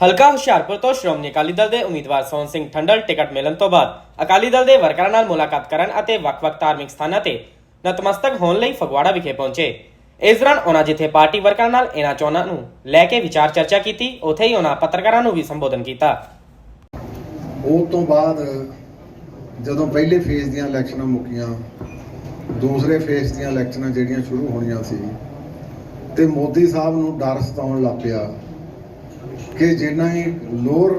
ਹਲਕਾ ਹੁਸ਼ਿਆਰਪੁਰ ਤੋਂ ਸ਼੍ਰੋਮਣੀ ਅਕਾਲੀ ਦਲ ਦੇ ਉਮੀਦਵਾਰ ਸੋਹਣ ਸਿੰਘ ਠੰਡਲ ਟਿਕਟ ਮਿਲਣ ਤੋਂ ਬਾਅਦ ਅਕਾਲੀ ਦਲ ਦੇ ਵਰਕਰਾਂ ਨਾਲ ਮੁਲਾਕਾਤ ਕਰਨ ਅਤੇ ਵੱਖ-ਵੱਖ ਧਾਰਮਿਕ ਸਥਾਨਾਂ ਤੇ ਨਤਮਸਤਕ ਹੋਣ ਲਈ ਫਗਵਾੜਾ ਵਿਖੇ ਪਹੁੰਚੇ। ਇਸ ਦੌਰਾਨ ਉਹਨਾਂ ਜਿੱਥੇ ਪਾਰਟੀ ਵਰਕਰਾਂ ਨਾਲ ਇਹਨਾਂ ਚੋਣਾਂ ਨੂੰ ਲੈ ਕੇ ਵਿਚਾਰ ਚਰਚਾ ਕੀਤੀ, ਉੱਥੇ ਹੀ ਉਹਨਾਂ ਪੱਤਰਕਾਰਾਂ ਨੂੰ ਵੀ ਸੰਬੋਧਨ ਕੀਤਾ। ਉਹ ਤੋਂ ਬਾਅਦ ਜਦੋਂ ਪਹਿਲੇ ਫੇਜ਼ ਦੀਆਂ ਇਲੈਕਸ਼ਨਾਂ ਮੁੱਕੀਆਂ, ਦੂਸਰੇ ਫੇਜ਼ ਦੀਆਂ ਇਲੈਕਸ਼ਨਾਂ ਜਿਹੜੀਆਂ ਸ਼ੁਰੂ ਹੋਣੀਆਂ ਸੀ, ਤੇ ਮੋਦੀ ਸਾਹਿਬ ਨੂੰ ਡਰ ਸਤਾਉਣ ਲੱਗ ਪਿਆ। ਕਿ ਜਿੰਨਾ ਹੀ ਲੋਅਰ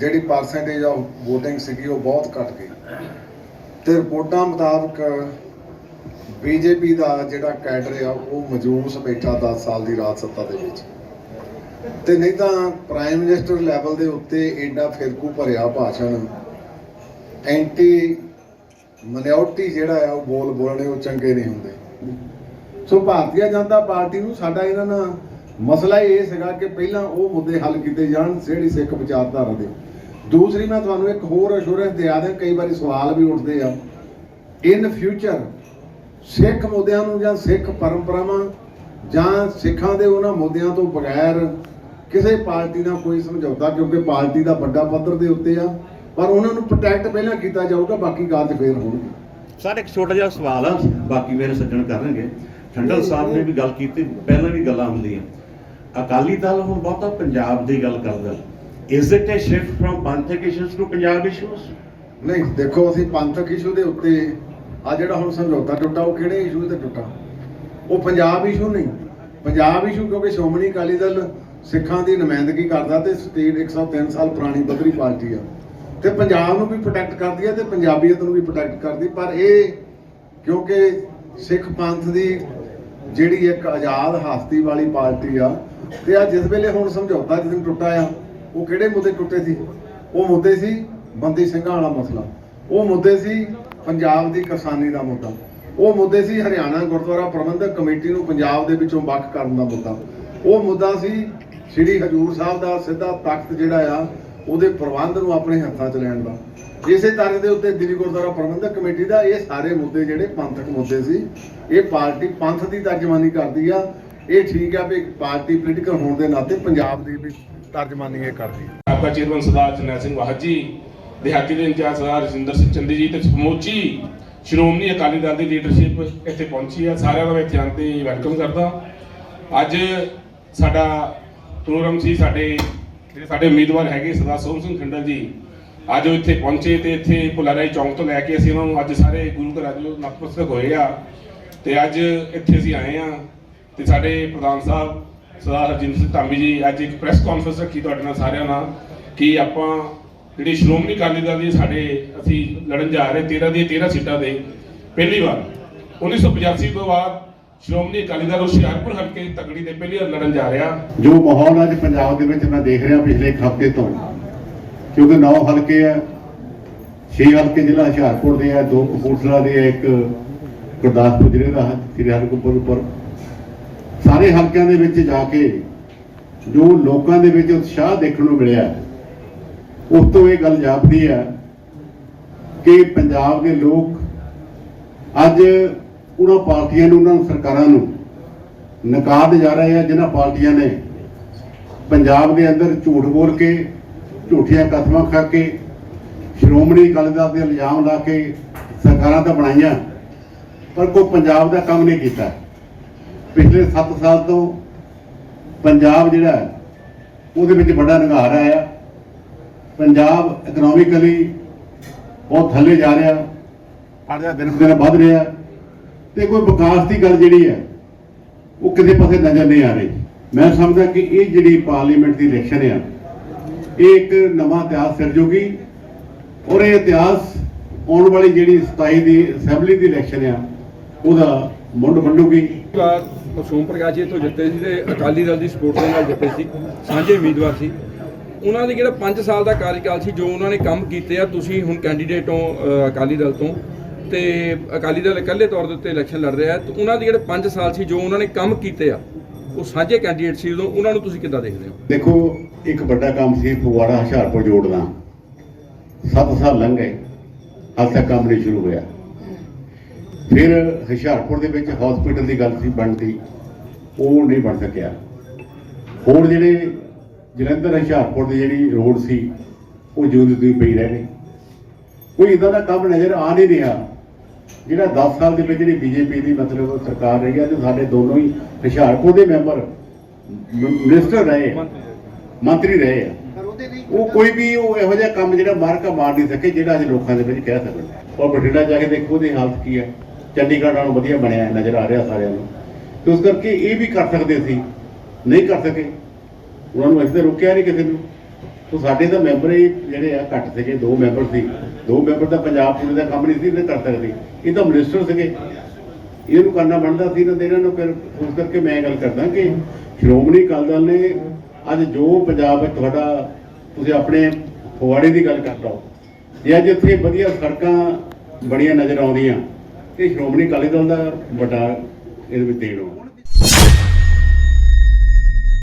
ਜਿਹੜੀ ਪਰਸੈਂਟੇਜ ਆਫ VOTING ਸੀਗੀ ਉਹ ਬਹੁਤ ਘਟ ਗਈ। ਤੇ ਰਿਪੋਰਟਾਂ ਮੁਤਾਬਕ ਬੀਜੇਪੀ ਦਾ ਜਿਹੜਾ ਕੈਡਰ ਆ, ਉਹ ਮਜੂਸ ਬੈਠਾ 10 ਸਾਲ ਦੀ ਰਾਜ ਸੱਤਾ ਦੇ ਵਿੱਚ। ਤੇ ਨਹੀਂ ਤਾਂ ਪ੍ਰਾਈਮ ਮਿਨਿਸਟਰ ਲੈਵਲ ਦੇ ਉੱਤੇ ਐਡਾ ਫਿਰਕੂ ਭਰਿਆ ਭਾਸ਼ਣ ਐਂਟੀ ਮਨਿਓਰਟੀ ਜਿਹੜਾ ਆ, ਉਹ ਬੋਲ ਬੋਲਣੇ ਉਹ ਚੰਗੇ ਨਹੀਂ ਹੁੰਦੇ। ਸੋ ਭਾਰਤੀ ਜਨਤਾ ਪਾਰਟੀ ਨੂੰ ਸਾਡਾ ਇਹਨਾਂ ਨਾਲ ਮਸਲਾ ਇਹ ਸੀਗਾ ਕਿ ਪਹਿਲਾਂ ਉਹ ਮੁੱਦੇ ਹੱਲ ਕੀਤੇ ਜਾਣ ਜਿਹੜੀ ਸਿੱਖ ਵਿਚਾਰਧਾਰਾ ਦੇ। ਦੂਸਰੀ ਮੈਂ ਤੁਹਾਨੂੰ ਇੱਕ ਹੋਰ ਅਸ਼ੋਰੈਂਸ ਦਿਆ ਦਿਆਂ ਕਈ ਵਾਰੀ ਸਵਾਲ ਵੀ ਉੱਠਦੇ ਆ। ਇਨ ਫਿਊਚਰ ਸਿੱਖ ਮੁੱਦਿਆਂ ਨੂੰ ਜਾਂ ਸਿੱਖ ਪਰੰਪਰਾਵਾਂ ਜਾਂ ਸਿੱਖਾਂ ਦੇ ਉਹਨਾਂ ਮੁੱਦਿਆਂ ਤੋਂ ਬਗੈਰ ਕਿਸੇ ਪਾਰਟੀ ਨਾਲ ਕੋਈ ਸਮਝੌਤਾ ਕਿਉਂਕਿ ਪਾਰਟੀ ਦਾ ਵੱਡਾ ਪੱਧਰ ਦੇ ਉੱਤੇ ਆ ਪਰ ਉਹਨਾਂ ਨੂੰ ਪ੍ਰੋਟੈਕਟ ਪਹਿਲਾਂ ਕੀਤਾ ਜਾਊਗਾ ਬਾਕੀ ਕਾਰਜ ਫੇਰ ਹੋਣਗੇ। ਸਰ ਇੱਕ ਛੋਟਾ ਜਿਹਾ ਸਵਾਲ ਆ ਬਾਕੀ ਮੇਰੇ ਸੱਜਣ ਕਰਨਗੇ। ਠੰਡਲ ਸਾਹਿਬ ਨੇ ਵੀ ਗੱਲ ਕੀਤੀ ਪਹਿਲਾਂ ਵੀ ਗੱਲਾਂ ਹੁੰਦੀਆਂ। ਅਕਾਲੀ ਦਲ ਹੁਣ ਬਹੁਤਾ ਪੰਜਾਬ ਦੀ ਗੱਲ ਕਰਦਾ। Is it a shift from Panthic issues to Punjab issues ਨਹੀਂ, ਦੇਖੋ, ਅਸੀਂ ਪੰਥਕ ਇਸ਼ੂ ਦੇ ਉੱਤੇ ਆ ਜਿਹੜਾ ਹੁਣ ਸਮਝੌਤਾ ਟੁੱਟਾ, ਉਹ ਕਿਹੜੇ ਇਸ਼ੂ ਤੇ ਟੁੱਟਾ? ਉਹ ਪੰਜਾਬ ਇਸ਼ੂ ਨਹੀਂ। ਪੰਜਾਬ ਇਸ਼ੂ ਕਿਉਂਕਿ ਸ਼੍ਰੋਮਣੀ ਅਕਾਲੀ ਦਲ ਸਿੱਖਾਂ ਦੀ ਨੁਮਾਇੰਦਗੀ ਕਰਦਾ ਤੇ ਸਟੇਟ 103 ਸਾਲ ਪੁਰਾਣੀ ਬੱਧਰੀ ਪਾਰਟੀ ਆ। ਤੇ ਪੰਜਾਬ ਨੂੰ ਵੀ ਪ੍ਰੋਟੈਕਟ ਕਰਦੀ ਹੈ ਤੇ ਪੰਜਾਬੀਅਤ ਨੂੰ ਵੀ ਪ੍ਰੋਟੈਕਟ ਕਰਦੀ। ਪਰ ਇਹ ਕਿਉਂਕਿ ਸਿੱਖ ਪੰਥ ਦੀ ਜਿਹੜੀ ਇੱਕ ਆਜ਼ਾਦ ਹਸਤੀ ਵਾਲੀ ਪਾਰਟੀ ਆ ਤੇ ਆ ਜਿਸ ਵੇਲੇ ਹੁਣ ਸਮਝੌਤਾ ਜਿਸ ਦਿਨ ਟੁੱਟਾ ਆ, ਉਹ ਕਿਹੜੇ ਮੁੱਦੇ ਟੁੱਟੇ ਸੀ? ਉਹ ਮੁੱਦੇ ਸੀ ਬੰਦੀ ਸਿੰਘਾਂ ਵਾਲਾ ਮਸਲਾ। ਉਹ ਮੁੱਦੇ ਸੀ ਪੰਜਾਬ ਦੀ ਕਿਸਾਨੀ ਦਾ ਮੁੱਦਾ। ਉਹ ਮੁੱਦੇ ਸੀ ਹਰਿਆਣਾ ਗੁਰਦੁਆਰਾ ਪ੍ਰਬੰਧਕ ਕਮੇਟੀ ਨੂੰ ਪੰਜਾਬ ਦੇ ਵਿੱਚੋਂ ਵੱਖ ਕਰਨ ਦਾ ਮੁੱਦਾ। ਉਹ ਮੁੱਦਾ ਸੀ ਸ੍ਰੀ ਹਜੂਰ ਸਾਹਿਬ ਦਾ ਸਿੱਧਾ ਤਖਤ ਜਿਹੜਾ ਆ, ਉਹਦੇ ਪ੍ਰਬੰਧ ਨੂੰ ਆਪਣੇ ਹੱਥਾਂ 'ਚ ਲੈਣ ਦਾ। ਇਸੇ ਤਰ੍ਹਾਂ ਦੇ ਉੱਤੇ ਦਿੱਲੀ ਗੁਰਦੁਆਰਾ ਪ੍ਰਬੰਧਕ ਕਮੇਟੀ ਦਾ ਇਹ ਸਾਰੇ ਮੁੱਦੇ ਜਿਹੜੇ ਪੰਥਕ ਮੁੱਦੇ ਸੀ, ਇਹ ਪਾਰਟੀ ਪੰਥ ਦੀ ਤਰਜਮਾਨੀ ਕਰਦੀ ਆ ਇਹ ਠੀਕ ਆ ਵੀ ਪਾਰਟੀ ਪੋਲੀਟੀਕਲ ਹੋਣ ਦੇ ਨਾਤੇ ਪੰਜਾਬ ਦੀ ਵੀ ਤਰਜਮਾਨੀ ਇਹ ਕਰਦੀ ਆਪਕਾ ਚੇਅਰਮੈਨ ਸਰਦਾਰ ਜਰਨੈਲ ਸਿੰਘ ਵਾਹਦ ਜੀ, ਦਿਹਾਤੀ ਦੇ ਇੰਚਾਰਜ ਸਰਦਾਰ ਰਜਿੰਦਰ ਸਿੰਘ ਚੰਦੀ ਜੀ ਤੇ ਸਮੁੱਚੀ ਸ਼੍ਰੋਮਣੀ ਅਕਾਲੀ ਦਲ ਦੀ ਲੀਡਰਸ਼ਿਪ ਇੱਥੇ ਪਹੁੰਚੀ ਹੈ ਸਾਰਿਆਂ ਦਾ ਮੈਂ ਇੱਥੇ ਆਉਣ ਤੇ ਵੈਲਕਮ ਕਰਦਾ। ਅੱਜ ਸਾਡਾ ਪ੍ਰੋਗਰਾਮ ਸੀ, ਸਾਡੇ ਜਿਹੜੇ ਸਾਡੇ ਉਮੀਦਵਾਰ ਹੈਗੇ ਸਰਦਾਰ ਸੋਹਣ ਸਿੰਘ ਖੰਡਲ ਜੀ, ਅੱਜ ਉਹ ਇੱਥੇ ਪਹੁੰਚੇ ਤੇ ਇੱਥੇ ਭੁਲਾਰਾਈ ਚੌਂਕ ਤੋਂ ਲੈ ਕੇ ਅਸੀਂ ਉਹਨਾਂ ਨੂੰ ਅੱਜ ਸਾਰੇ ਗੁਰੂ ਘਰ ਅੱਜ ਉਹ ਨਤਮਸਤਕ ਹੋਏ ਆ। ਤੇ ਅੱਜ ਇੱਥੇ ਅਸੀਂ ਆਏ ਆ। ਤੇ ਸਾਡੇ ਪ੍ਰਧਾਨ ਸਾਹਿਬ, ਸਰਦਾਰ ਹਰਜਿੰਦਰ ਸਿੰਘ ਧਾਮੀ ਜੀ, ਅੱਜ ਇੱਕ ਪ੍ਰੈਸ ਕਾਨਫਰੰਸ ਰੱਖੀ ਤੁਹਾਡੇ ਨਾਲ ਸਾਰਿਆਂ ਨਾਲ ਕਿ ਆਪਾਂ ਜਿਹੜੀ ਸ਼੍ਰੋਮਣੀ ਅਕਾਲੀ ਦਲ ਦੀ ਸਾਡੇ ਅਸੀਂ ਲੜਨ ਜਾ ਰਹੇ 13 ਦੀਆਂ 13 ਸੀਟਾਂ ਦੇ, ਪਹਿਲੀ ਵਾਰ 1985 ਤੋਂ ਬਾਅਦ ਸ਼੍ਰੋਮਣੀ ਅਕਾਲੀ ਦਲ ਹੁਸ਼ਿਆਰਪੁਰ ਹਲਕੇ ਦੀ ਤਗੜੀ ਦੇ ਪਹਿਲੀ ਵਾਰ ਲੜਨ ਜਾ ਰਿਹਾ। ਜੋ ਮਾਹੌਲ ਅੱਜ ਪੰਜਾਬ ਦੇ ਵਿੱਚ ਮੈਂ ਦੇਖ ਰਿਹਾ ਪਿਛਲੇ ਇੱਕ ਹਫ਼ਤੇ ਤੋਂ, ਕਿਉਂਕਿ ਨੌ ਹਲਕੇ ਆ, ਛੇ ਹਲਕੇ ਜ਼ਿਲ੍ਹਾ ਹੁਸ਼ਿਆਰਪੁਰ ਦੇ ਆ, ਦੋ ਕਪੂਰਥਲਾ ਦੇ ਆ, ਇੱਕ ਗੁਰਦਾਸਪੁਰ ਜ਼ਿਲ੍ਹੇ ਦਾ ਹੈ ਸ੍ਰੀ ਹਰਗੋਬਿੰਦ ਉੱਪਰ ਸਾਰੇ ਹਲਕਿਆਂ ਦੇ ਵਿੱਚ ਜਾ ਕੇ ਜੋ ਲੋਕਾਂ ਦੇ ਵਿੱਚ ਉਤਸ਼ਾਹ ਦੇਖਣ ਨੂੰ ਮਿਲਿਆ ਉਸ ਤੋਂ ਇਹ ਗੱਲ ਜਾਪਦੀ ਹੈ ਕਿ ਪੰਜਾਬ ਦੇ ਲੋਕ ਅੱਜ ਉਹਨਾਂ ਪਾਰਟੀਆਂ ਨੂੰ, ਉਹਨਾਂ ਸਰਕਾਰਾਂ ਨੂੰ ਨਕਾਰ ਜਾ ਰਹੇ ਆ, ਜਿਨ੍ਹਾਂ ਪਾਰਟੀਆਂ ਨੇ ਪੰਜਾਬ ਦੇ ਅੰਦਰ ਝੂਠ ਬੋਲ ਕੇ, ਝੂਠੀਆਂ ਕਸਮਾਂ ਖਾ ਕੇ, ਸ਼੍ਰੋਮਣੀ ਅਕਾਲੀ ਦਲ ਦੇ ਇਲਜ਼ਾਮ ਲਾ ਕੇ ਸਰਕਾਰਾਂ ਤਾਂ ਬਣਾਈਆਂ, ਪਰ ਕੋਈ ਪੰਜਾਬ ਦਾ ਕੰਮ ਨਹੀਂ ਕੀਤਾ। ਪਿਛਲੇ 7 ਸਾਲ ਤੋਂ ਪੰਜਾਬ ਜਿਹੜਾ ਹੈ, ਉਹਦੇ ਵਿੱਚ ਵੱਡਾ ਨਿਗਾਰ ਆਇਆ। ਪੰਜਾਬ ਇਕਨੋਮਿਕਲੀ ਬਹੁਤ ਥੱਲੇ ਜਾ ਰਿਹਾ। ਅਰਜਾ ਦਿਨ ਦਿਨ ਵੱਧ ਰਿਹਾ। ਤੇ ਕੋਈ ਵਿਕਾਸ ਦੀ ਗੱਲ ਜਿਹੜੀ ਹੈ ਉਹ ਕਿਸੇ ਪਾਸੇ ਨਜ਼ਰ ਨਹੀਂ ਆ ਰਹੀ। ਮੈਂ ਸਮਝਦਾ ਕਿ ਇਹ ਜਿਹੜੀ ਪਾਰਲੀਮੈਂਟ ਦੀ ਇਲੈਕਸ਼ਨ ਆ ਇਹ ਇੱਕ ਨਵਾਂ ਇਤਿਹਾਸ ਸਿਰਜੂਗੀ ਔਰ ਇਹ ਇਤਿਹਾਸ ਆਉਣ ਵਾਲੀ ਜਿਹੜੀ 27 ਦੀ ਅਸੈਂਬਲੀ ਦੀ ਇਲੈਕਸ਼ਨ ਆ ਉਹਦਾ ਮੁੱਢ ਵੰਡੂਗੀ। ਵਾਰ ਮਸੂਮ ਪ੍ਰਕਾਸ਼ ਜੀ ਤੋਂ ਜਿੱਤੇ ਸੀ ਤੇ ਅਕਾਲੀ ਦਲ ਦੀ ਸਪੋਰਟ ਦੇ ਨਾਲ ਜਿੱਤੇ ਸੀ, ਸਾਂਝੇ ਉਮੀਦਵਾਰ ਸੀ। ਉਹਨਾਂ ਦੇ ਜਿਹੜਾ 5 ਸਾਲ ਦਾ ਕਾਰਜਕਾਲ ਸੀ, ਜੋ ਉਹਨਾਂ ਨੇ ਕੰਮ ਕੀਤੇ ਆ, ਤੁਸੀਂ ਹੁਣ ਕੈਂਡੀਡੇਟ ਹੋ ਅਕਾਲੀ ਦਲ ਤੋਂ। ਤੇ ਅਕਾਲੀ ਦਲ ਇਕੱਲੇ ਤੌਰ ਦੇ ਉੱਤੇ ਇਲੈਕਸ਼ਨ ਲੜ ਰਿਹਾ ਤੇ ਉਹਨਾਂ ਦੇ ਜਿਹੜੇ 5 ਸਾਲ ਸੀ, ਜੋ ਉਹਨਾਂ ਨੇ ਕੰਮ ਕੀਤੇ ਆ, ਉਹ ਸਾਂਝੇ ਕੈਂਡੀਡੇਟ ਸੀ ਉਦੋਂ। ਉਹਨਾਂ ਨੂੰ ਤੁਸੀਂ ਕਿੱਦਾਂ ਦੇਖਦੇ ਹੋ? ਦੇਖੋ, ਇੱਕ ਵੱਡਾ ਕੰਮ ਸੀ ਫਗਵਾੜਾ, ਹੁਸ਼ਿਆਰਪੁਰ ਜੋੜਨਾ। 7 ਸਾਲ ਲੰਘ ਗਏ। ਹਾਲੇ ਤੱਕ ਕੰਮ ਨਹੀਂ ਸ਼ੁਰੂ ਹੋਇਆ। ਫਿਰ ਹੁਸ਼ਿਆਰਪੁਰ ਦੇ ਵਿੱਚ ਹਸਪੀਟਲ ਦੀ ਗੱਲ ਸੀ ਬਣਦੀ। ਉਹ ਨਹੀਂ ਬਣ ਸਕਿਆ। ਹੋਰ ਜਿਹੜੇ ਜਲੰਧਰ ਹੁਸ਼ਿਆਰਪੁਰ ਦੀ ਜਿਹੜੀ ਰੋਡ ਸੀ ਉਹ ਜਿਉਂ ਦੀ ਪਈ ਰਹਿ ਗਈ ਕੋਈ ਇਦਾਂ ਦਾ ਕੰਮ ਨਜ਼ਰ ਆ ਨਹੀਂ ਰਿਹਾ ਜਿਹੜਾ 10 ਸਾਲ ਦੇ ਵਿੱਚ ਜਿਹੜੀ ਬੀਜੇਪੀ ਦੀ ਮਤਲਬ ਸਰਕਾਰ ਰਹੀ ਹੈ ਤੇ ਸਾਡੇ ਦੋਨੋਂ ਹੀ ਹੁਸ਼ਿਆਰਪੁਰ ਦੇ ਮੈਂਬਰ ਮਿਨਿਸਟਰ ਰਹੇ ਮੰਤਰੀ ਰਹੇ ਆ। ਉਹ ਕੋਈ ਵੀ ਉਹ ਇਹੋ ਜਿਹਾ ਕੰਮ ਜਿਹੜਾ ਮਾਰਕਾ ਮਾਰ ਨਹੀਂ ਸਕੇ ਜਿਹੜਾ ਅਸੀਂ ਲੋਕਾਂ ਦੇ ਵਿੱਚ ਕਹਿ ਸਕਦੇ ਔਰ ਬਠਿੰਡਾ ਜਾ ਕੇ ਦੇਖੋ ਉਹਦੀ ਹਾਲਤ ਕੀ ਹੈ ਚੰਡੀਗੜ੍ਹ ਨਾਲੋਂ ਵਧੀਆ ਬਣਿਆ ਨਜ਼ਰ ਆ ਰਿਹਾ ਸਾਰਿਆਂ ਨੂੰ। ਤੇ ਉਸ ਕਰਕੇ ਇਹ ਵੀ ਕਰ ਸਕਦੇ ਸੀ, ਨਹੀਂ ਕਰ ਸਕੇ। ਉਹਨਾਂ ਨੂੰ ਅਸੀਂ ਤਾਂ ਰੋਕਿਆ ਨਹੀਂ ਕਿਸੇ ਨੂੰ। ਤੋ ਸਾਡੇ ਤਾਂ ਮੈਂਬਰ ਹੀ ਜਿਹੜੇ ਆ, ਘੱਟ ਸੀਗੇ, ਦੋ ਮੈਂਬਰ ਸੀ। ਦੋ ਮੈਂਬਰ ਤਾਂ ਪੰਜਾਬ ਪੁਲਿਸ ਦਾ ਕੰਮ ਨਹੀਂ ਸੀ ਇਹਨੇ ਕਰ ਸਕਦੇ। ਇਹ ਤਾਂ ਮਿਨਿਸਟਰ ਸੀਗੇ। ਇਹਨੂੰ ਕਰਨਾ ਬਣਦਾ ਸੀ ਨਾ ਤੇ ਇਹਨਾਂ ਨੂੰ, ਫਿਰ ਉਸ ਕਰਕੇ ਮੈਂ ਇਹ ਗੱਲ ਕਰਦਾ ਕਿ ਸ਼੍ਰੋਮਣੀ ਅਕਾਲੀ ਦਲ ਨੇ ਅੱਜ ਜੋ ਪੰਜਾਬ ਵਿੱਚ ਤੁਹਾਡਾ, ਤੁਸੀਂ ਆਪਣੇ ਫਗਵਾੜੇ ਦੀ ਗੱਲ ਕਰ ਲਓ। ਜੇ ਅੱਜ ਇੱਥੇ ਵਧੀਆ ਸੜਕਾਂ ਬੜੀਆਂ ਨਜ਼ਰ ਆਉਂਦੀਆਂ ਇਹ ਸ਼੍ਰੋਮਣੀ ਅਕਾਲੀ ਦਲ ਦਾ ਵੱਡਾ ਇਹਦੇ ਵਿੱਚ ਦੇਣ ਹੋਣਾ